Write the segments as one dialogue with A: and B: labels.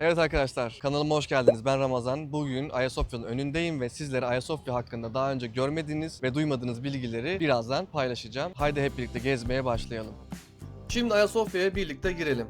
A: Evet arkadaşlar kanalıma hoş geldiniz. Ben Ramazan. Bugün Ayasofya'nın önündeyim ve sizlere Ayasofya hakkında daha önce görmediğiniz ve duymadığınız bilgileri birazdan paylaşacağım. Haydi hep birlikte gezmeye başlayalım. Şimdi Ayasofya'ya birlikte girelim.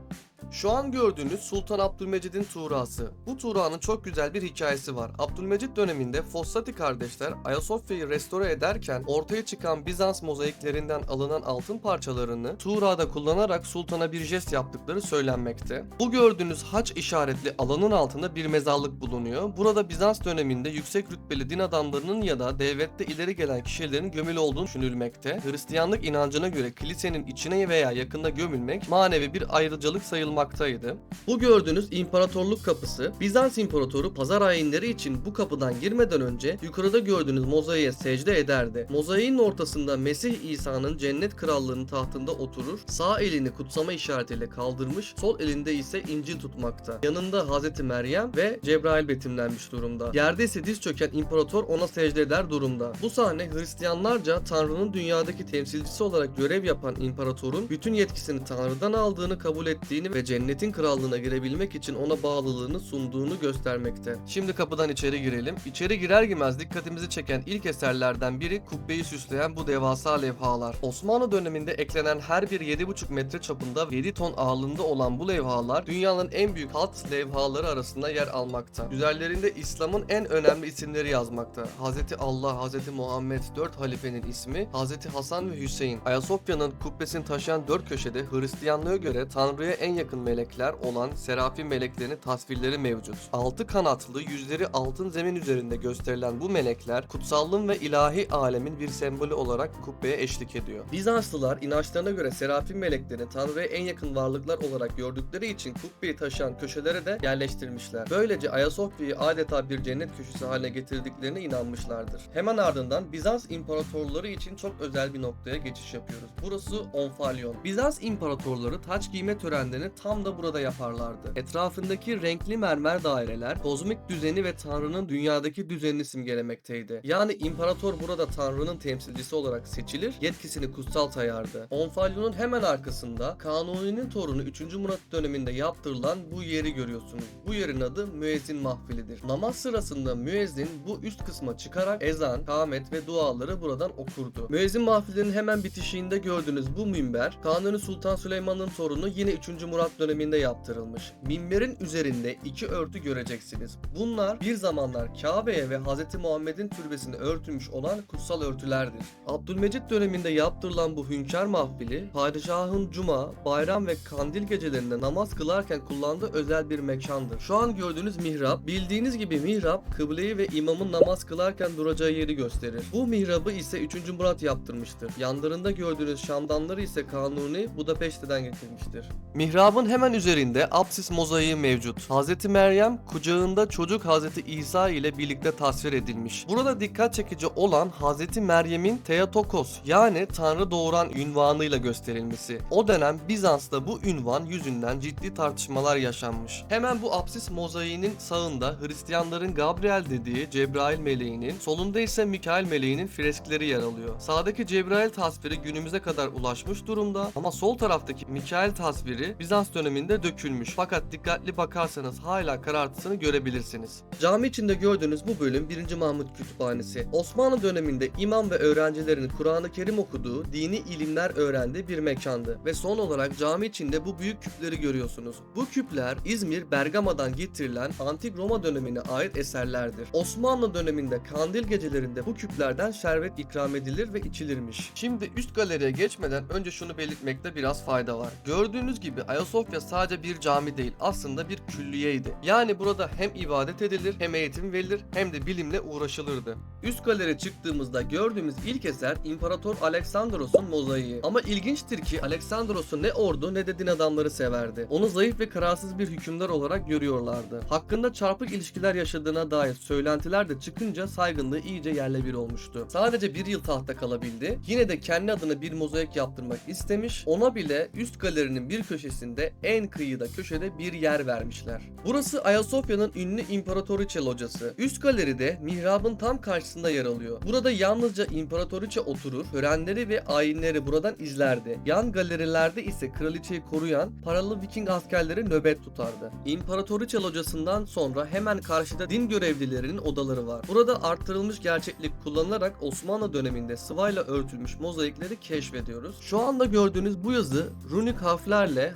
A: Şu an gördüğünüz Sultan Abdülmecid'in tuğrası. Bu tuğranın çok güzel bir hikayesi var. Abdülmecid döneminde Fossati kardeşler Ayasofya'yı restore ederken ortaya çıkan Bizans mozaiklerinden alınan altın parçalarını tuğrada kullanarak sultana bir jest yaptıkları söylenmekte. Bu gördüğünüz haç işaretli alanın altında bir mezarlık bulunuyor. Burada Bizans döneminde yüksek rütbeli din adamlarının ya da devlette ileri gelen kişilerin gömülü olduğunu düşünülmekte. Hristiyanlık inancına göre kilisenin içine veya yakında gömülmek manevi bir ayrıcalık sayılmaktaydı. Bu gördüğünüz imparatorluk kapısı Bizans imparatoru pazar ayinleri için bu kapıdan girmeden önce yukarıda gördüğünüz mozaiğe secde ederdi. Mozaiğin ortasında Mesih İsa'nın cennet krallığının tahtında oturur, sağ elini kutsama işaretiyle kaldırmış, sol elinde ise İncil tutmakta. Yanında Hazreti Meryem ve Cebrail betimlenmiş durumda. Yerde ise diz çöken imparator ona secde eder durumda. Bu sahne Hristiyanlarca Tanrı'nın dünyadaki temsilcisi olarak görev yapan imparatorun bütün yetkisini Tanrı'dan aldığını kabul ettiğini ve cennetin krallığına girebilmek için ona bağlılığını sunduğunu göstermekte. Şimdi kapıdan içeri girelim. İçeri girer girmez dikkatimizi çeken ilk eserlerden biri kubbeyi süsleyen bu devasa levhalar. Osmanlı döneminde eklenen her bir 7,5 metre çapında 7 ton ağırlığında olan bu levhalar dünyanın en büyük halk levhaları arasında yer almakta. Üzerlerinde İslam'ın en önemli isimleri yazmakta. Hazreti Allah, Hazreti Muhammed, dört halifenin ismi, Hazreti Hasan ve Hüseyin. Ayasofya'nın kubbesini taşıyan dört köşede Hristiyanlığa göre Tanrı'ya en yakın melekler olan serafim meleklerinin tasvirleri mevcut. Altı kanatlı, yüzleri altın zemin üzerinde gösterilen bu melekler kutsallığın ve ilahi alemin bir sembolü olarak kubbeye eşlik ediyor. Bizanslılar inançlarına göre serafim meleklerini Tanrı'ya en yakın varlıklar olarak gördükleri için kubbeyi taşıyan köşelere de yerleştirmişler. Böylece Ayasofya'yı adeta bir cennet köşesi haline getirdiklerine inanmışlardır. Hemen ardından Bizans imparatorları için çok özel bir noktaya geçiş yapıyoruz. Burası Onfalyon. Bizans imparatorları taç giyme törenlerini tam da burada yaparlardı. Etrafındaki renkli mermer daireler kozmik düzeni ve Tanrı'nın dünyadaki düzenini simgelemekteydi. Yani imparator burada Tanrı'nın temsilcisi olarak seçilir, yetkisini kutsal sayardı. Onfalyon'un hemen arkasında Kanuni'nin torunu 3. Murat döneminde yaptırılan bu yeri görüyorsunuz. Bu yerin adı müezzin mahfilidir. Namaz sırasında müezzin bu üst kısma çıkarak ezan, kâmet ve duaları buradan okurdu. Müezzin mahfilinin hemen bitişiğinde gördüğünüz bu minber Kanuni Sultan Süleyman'ın torunu yine 3. Murat döneminde yaptırılmış. Minberin üzerinde iki örtü göreceksiniz. Bunlar bir zamanlar Kabe'ye ve Hz. Muhammed'in türbesine örtülmüş olan kutsal örtülerdir. Abdülmecit döneminde yaptırılan bu hünkâr mahfili, padişahın cuma, bayram ve kandil gecelerinde namaz kılarken kullandığı özel bir mekandır. Şu an gördüğünüz mihrap, bildiğiniz gibi mihrap, kıbleyi ve imamın namaz kılarken duracağı yeri gösterir. Bu mihrabı ise 3. Murat yaptırmıştır. Yanlarında gördüğünüz şamdanları ise Kanuni Budapeşte'den getirmiştir. Mihrabın hemen üzerinde apsis mozaiği mevcut. Hz. Meryem kucağında çocuk Hz. İsa ile birlikte tasvir edilmiş. Burada dikkat çekici olan Hz. Meryem'in Theotokos yani Tanrı doğuran ünvanıyla gösterilmesi. O dönem Bizans'ta bu ünvan yüzünden ciddi tartışmalar yaşanmış. Hemen bu apsis mozaiğinin sağında Hristiyanların Gabriel dediği Cebrail meleğinin, solunda ise Mikail meleğinin freskleri yer alıyor. Sağdaki Cebrail tasviri günümüze kadar ulaşmış durumda ama sol taraftaki Mikail tasviri Bizans döneminde dökülmüş. Fakat dikkatli bakarsanız hala karartısını görebilirsiniz. Cami içinde gördüğünüz bu bölüm 1. Mahmut Kütüphanesi. Osmanlı döneminde imam ve öğrencilerin Kur'an-ı Kerim okuduğu, dini ilimler öğrendiği bir mekandı. Ve son olarak cami içinde bu büyük küpleri görüyorsunuz. Bu küpler İzmir, Bergama'dan getirilen Antik Roma dönemine ait eserlerdir. Osmanlı döneminde kandil gecelerinde bu küplerden şerbet ikram edilir ve içilirmiş. Şimdi üst galeriye geçmeden önce şunu belirtmekte biraz fayda var. Gördüğünüz gibi Ayasofya sadece bir cami değil aslında bir külliyeydi. Yani burada hem ibadet edilir hem eğitim verilir hem de bilimle uğraşılırdı. Üst galeri çıktığımızda gördüğümüz ilk eser İmparator Aleksandros'un mozaiği. Ama ilginçtir ki Aleksandros'u ne ordu ne de din adamları severdi. Onu zayıf ve kararsız bir hükümdar olarak görüyorlardı. Hakkında çarpık ilişkiler yaşadığına dair söylentiler de çıkınca saygınlığı iyice yerle bir olmuştu. Sadece bir yıl tahta kalabildi. Yine de kendi adına bir mozaik yaptırmak istemiş. Ona bile üst galerinin bir köşesinde en kıyıda köşede bir yer vermişler. Burası Ayasofya'nın ünlü İmparatoriçe locası. Üst galeride mihrabın tam karşısında yer alıyor. Burada yalnızca İmparatoriçe oturur, törenleri ve ayinleri buradan izlerdi. Yan galerilerde ise kraliçeyi koruyan paralı Viking askerleri nöbet tutardı. İmparatoriçe locasından sonra hemen karşıda din görevlilerinin odaları var. Burada arttırılmış gerçeklik kullanılarak Osmanlı döneminde sıvayla örtülmüş mozaikleri keşfediyoruz. Şu anda gördüğünüz bu yazı runik harflerle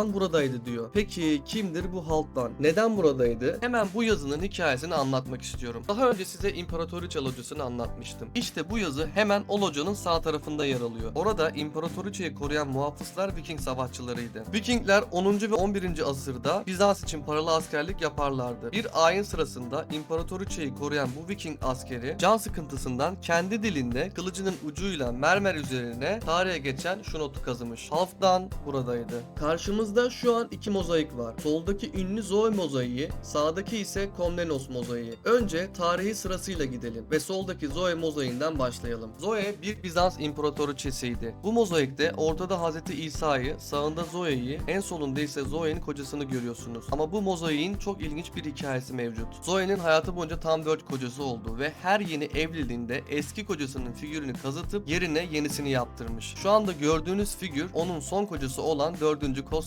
A: Halfdan buradaydı diyor. Peki kimdir bu Halfdan? Neden buradaydı? Hemen bu yazının hikayesini anlatmak istiyorum. Daha önce size İmparatoriçe locasını anlatmıştım. İşte bu yazı hemen o locanın sağ tarafında yer alıyor. Orada İmparatoriçe'yi koruyan muhafızlar Viking savaşçılarıydı. Vikingler 10. ve 11. asırda Bizans için paralı askerlik yaparlardı. Bir ayin sırasında İmparatoriçe'yi koruyan bu Viking askeri can sıkıntısından kendi dilinde kılıcının ucuyla mermer üzerine tarihe geçen şu notu kazımış. Halfdan buradaydı. Karşımızda şu an iki mozaik var. Soldaki ünlü Zoe mozaiği, sağdaki ise Komnenos mozaiği. Önce tarihi sırasıyla gidelim ve soldaki Zoe mozaiğinden başlayalım. Zoe bir Bizans imparatoriçesiydi. Bu mozaikte ortada Hz. İsa'yı, sağında Zoe'yi, en solunda ise Zoe'nin kocasını görüyorsunuz. Ama bu mozaiğin çok ilginç bir hikayesi mevcut. Zoe'nin hayatı boyunca tam 4 kocası oldu ve her yeni evliliğinde eski kocasının figürünü kazıtıp yerine yenisini yaptırmış. Şu anda gördüğünüz figür onun son kocası olan 4.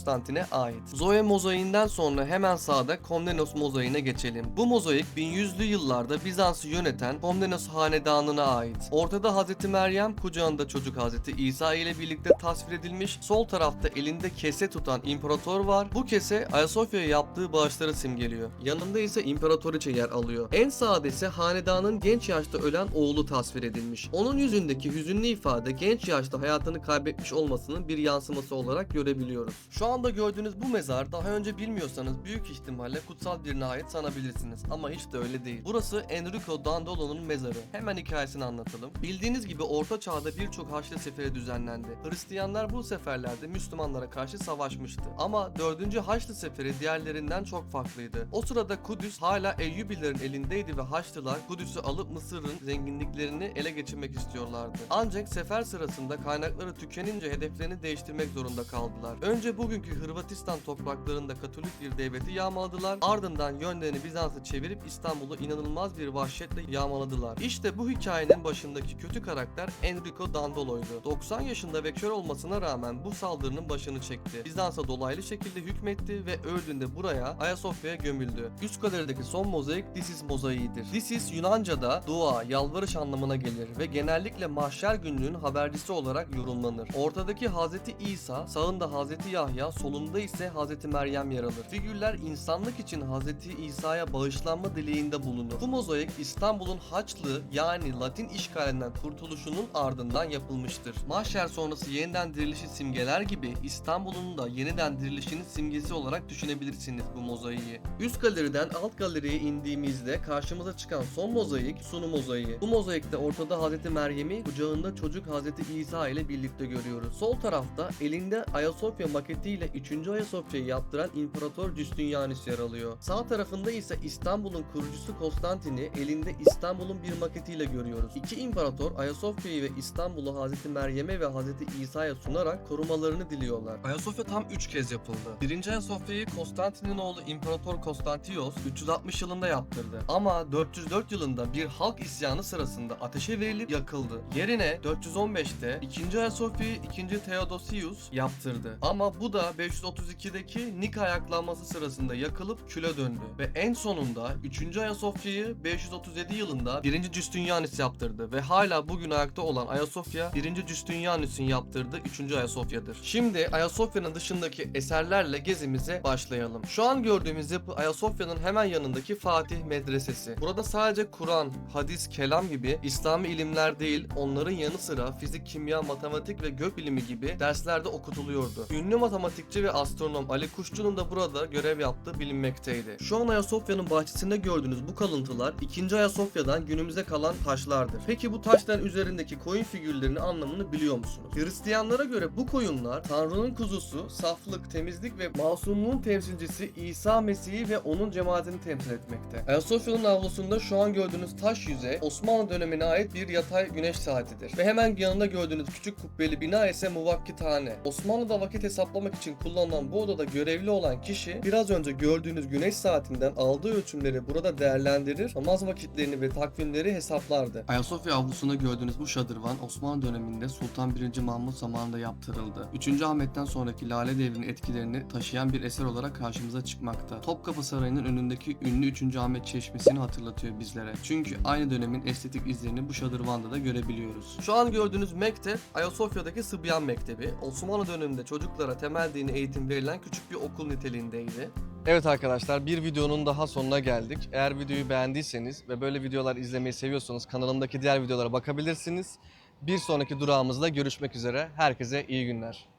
A: Konstantin'e ait. Zoe mozaiğinden sonra hemen sağda Komnenos mozaiğine geçelim. Bu mozaik 1100'lü yıllarda Bizans'ı yöneten Komnenos hanedanına ait. Ortada Hazreti Meryem, kucağında çocuk Hazreti İsa ile birlikte tasvir edilmiş. Sol tarafta elinde kese tutan imparator var. Bu kese Ayasofya'ya yaptığı bağışları simgeliyor. Yanında ise imparatoriçe yer alıyor. En sağda ise hanedanın genç yaşta ölen oğlu tasvir edilmiş. Onun yüzündeki hüzünlü ifade genç yaşta hayatını kaybetmiş olmasının bir yansıması olarak görebiliyoruz. Şu anda gördüğünüz bu mezar daha önce bilmiyorsanız büyük ihtimalle kutsal birine ait sanabilirsiniz. Ama hiç de öyle değil. Burası Enrico Dandolo'nun mezarı. Hemen hikayesini anlatalım. Bildiğiniz gibi Orta Çağ'da birçok Haçlı seferi düzenlendi. Hristiyanlar bu seferlerde Müslümanlara karşı savaşmıştı. Ama 4. Haçlı seferi diğerlerinden çok farklıydı. O sırada Kudüs hala Eyyubilerin elindeydi ve Haçlılar Kudüs'ü alıp Mısır'ın zenginliklerini ele geçirmek istiyorlardı. Ancak sefer sırasında kaynakları tükenince hedeflerini değiştirmek zorunda kaldılar. Önce bugünkü Hırvatistan topraklarında Katolik bir devleti yağmaladılar. Ardından yönlerini Bizans'a çevirip İstanbul'u inanılmaz bir vahşetle yağmaladılar. İşte bu hikayenin başındaki kötü karakter Enrico Dandolo'ydu. 90 yaşında ve kör olmasına rağmen bu saldırının başını çekti. Bizans'a dolaylı şekilde hükmetti ve öldüğünde buraya Ayasofya'ya gömüldü. Üst galerideki son mozaik Disis mozaiğidir. Disis Yunanca'da dua, yalvarış anlamına gelir ve genellikle mahşer günlüğün habercisi olarak yorumlanır. Ortadaki Hazreti İsa, sağında Hazreti Yahya, solunda ise Hazreti Meryem yer alır. Figürler insanlık için Hazreti İsa'ya bağışlanma dileğinde bulunur. Bu mozaik İstanbul'un Haçlı yani Latin işgalinden kurtuluşunun ardından yapılmıştır. Mahşer sonrası yeniden dirilişi simgeler gibi İstanbul'un da yeniden dirilişinin simgesi olarak düşünebilirsiniz bu mozaiği. Üst galeriden alt galeriye indiğimizde karşımıza çıkan son mozaik Sunu mozaiği. Bu mozaikte ortada Hazreti Meryem'i kucağında çocuk Hazreti İsa ile birlikte görüyoruz. Sol tarafta elinde Ayasofya maketiyle 3. Ayasofya'yı yaptıran İmparator Justinianus yer alıyor. Sağ tarafında ise İstanbul'un kurucusu Konstantin'i elinde İstanbul'un bir maketiyle görüyoruz. İki imparator Ayasofya'yı ve İstanbul'u Hazreti Meryem'e ve Hazreti İsa'ya sunarak korumalarını diliyorlar. Ayasofya tam 3 kez yapıldı. Birinci Ayasofya'yı Konstantin'in oğlu İmparator Konstantios 360 yılında yaptırdı. Ama 404 yılında bir halk isyanı sırasında ateşe verilip yakıldı. Yerine 415'te 2. Ayasofya'yı 2. Theodosius yaptırdı. Ama bu da 532'deki Nika ayaklanması sırasında yakılıp küle döndü. Ve en sonunda 3. Ayasofya'yı 537 yılında 1. Justinianus yaptırdı ve hala bugün ayakta olan Ayasofya 1. Justinianus'un yaptırdığı 3. Ayasofya'dır. Şimdi Ayasofya'nın dışındaki eserlerle gezimize başlayalım. Şu an gördüğümüz yapı Ayasofya'nın hemen yanındaki Fatih Medresesi. Burada sadece Kur'an, hadis, kelam gibi İslami ilimler değil, onların yanı sıra fizik, kimya, matematik ve gökbilimi gibi derslerde okutuluyordu. Ünlü matematikçi ve astronom Ali Kuşçu'nun da burada görev yaptığı bilinmekteydi. Şu an Ayasofya'nın bahçesinde gördüğünüz bu kalıntılar 2. Ayasofya'dan günümüze kalan taşlardır. Peki bu taşların üzerindeki koyun figürlerinin anlamını biliyor musunuz? Hristiyanlara göre bu koyunlar Tanrı'nın kuzusu, saflık, temizlik ve masumluğun temsilcisi İsa Mesih'i ve onun cemaatini temsil etmekte. Ayasofya'nın avlusunda şu an gördüğünüz taş yüzey Osmanlı dönemine ait bir yatay güneş saatidir. Ve hemen yanında gördüğünüz küçük kubbeli bina ise muvakkithane. Osmanlı'da vakit hesaplamak için için kullanılan bu odada görevli olan kişi biraz önce gördüğünüz güneş saatinden aldığı ölçümleri burada değerlendirir, namaz vakitlerini ve takvimleri hesaplardı. Ayasofya avlusunda gördüğünüz bu şadırvan Osmanlı döneminde Sultan 1. Mahmut zamanında yaptırıldı. 3. Ahmet'ten sonraki Lale Devri'nin etkilerini taşıyan bir eser olarak karşımıza çıkmakta. Topkapı Sarayı'nın önündeki ünlü 3. Ahmet Çeşmesi'ni hatırlatıyor bizlere. Çünkü aynı dönemin estetik izlerini bu şadırvanda da görebiliyoruz. Şu an gördüğünüz mektep Ayasofya'daki Sıbyan Mektebi. Osmanlı döneminde çocuklara temel dini eğitim verilen küçük bir okul niteliğindeydi. Evet arkadaşlar bir videonun daha sonuna geldik. Eğer videoyu beğendiyseniz ve böyle videolar izlemeyi seviyorsanız kanalımdaki diğer videolara bakabilirsiniz. Bir sonraki durağımızda görüşmek üzere. Herkese iyi günler.